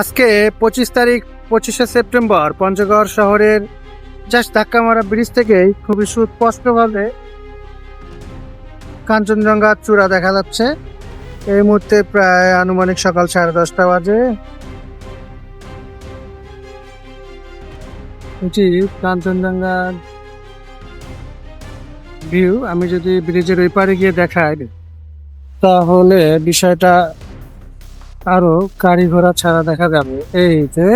আজকে পঁচিশ তারিখ, পঁচিশে সেপ্টেম্বর, পঞ্চগড় শহরের জাস্ট ধাক্কা মারা ব্রিজ থেকেই খুবই সুস্পষ্টভাবে কাঞ্চনজঙ্ঘার চূড়া দেখা যাচ্ছে। এই মুহূর্তে প্রায় আনুমানিক সকাল সাড়ে দশটা বাজে। এটি কাঞ্চনজঙ্ঘার ভিউ। আমি যদি ব্রিজের ওই পারে গিয়ে দেখাই, তাহলে বিষয়টা আরও গাড়ি ঘোড়া ছাড়া দেখা যাবে। এই যে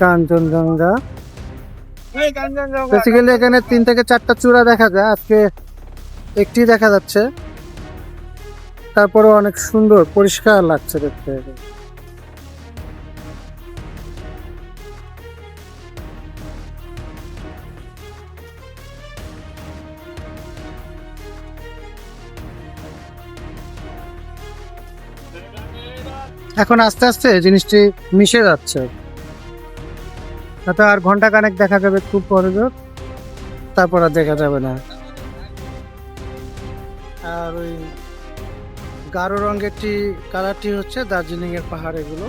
কাঞ্চনজঙ্ঘা। বেসিক্যালি এখানে তিন থেকে চারটা চূড়া দেখা যায়। আজকে একটি দেখা যাচ্ছে। তারপরে অনেক সুন্দর পরিষ্কার লাগছে দেখতে। এখন আস্তে আস্তে জিনিসটি মিশে যাচ্ছে। হয়তো আর ঘণ্টা কানেক দেখা যাবে, খুব পরে তারপর আর দেখা যাবে না। আর ওই গাঢ় রঙেরটি কালারটি হচ্ছে দার্জিলিং এর পাহাড় এগুলো।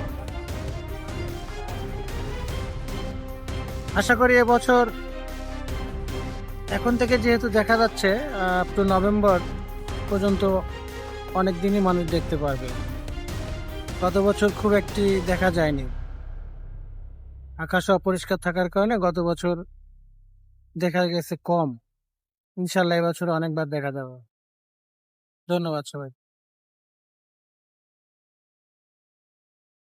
আশা করি এবছর এখন থেকে যেহেতু দেখা যাচ্ছে আপ টু নভেম্বর পর্যন্ত অনেক দিনই মানুষ দেখতে পারবে। গত বছর খুব একটি দেখা যায়নি। আকাশ অপরিষ্কার থাকার কারণে গত বছর দেখা গেছে কম। ইনশাল্লাহ এবছর অনেকবার দেখা যাবে। ধন্যবাদ সবাই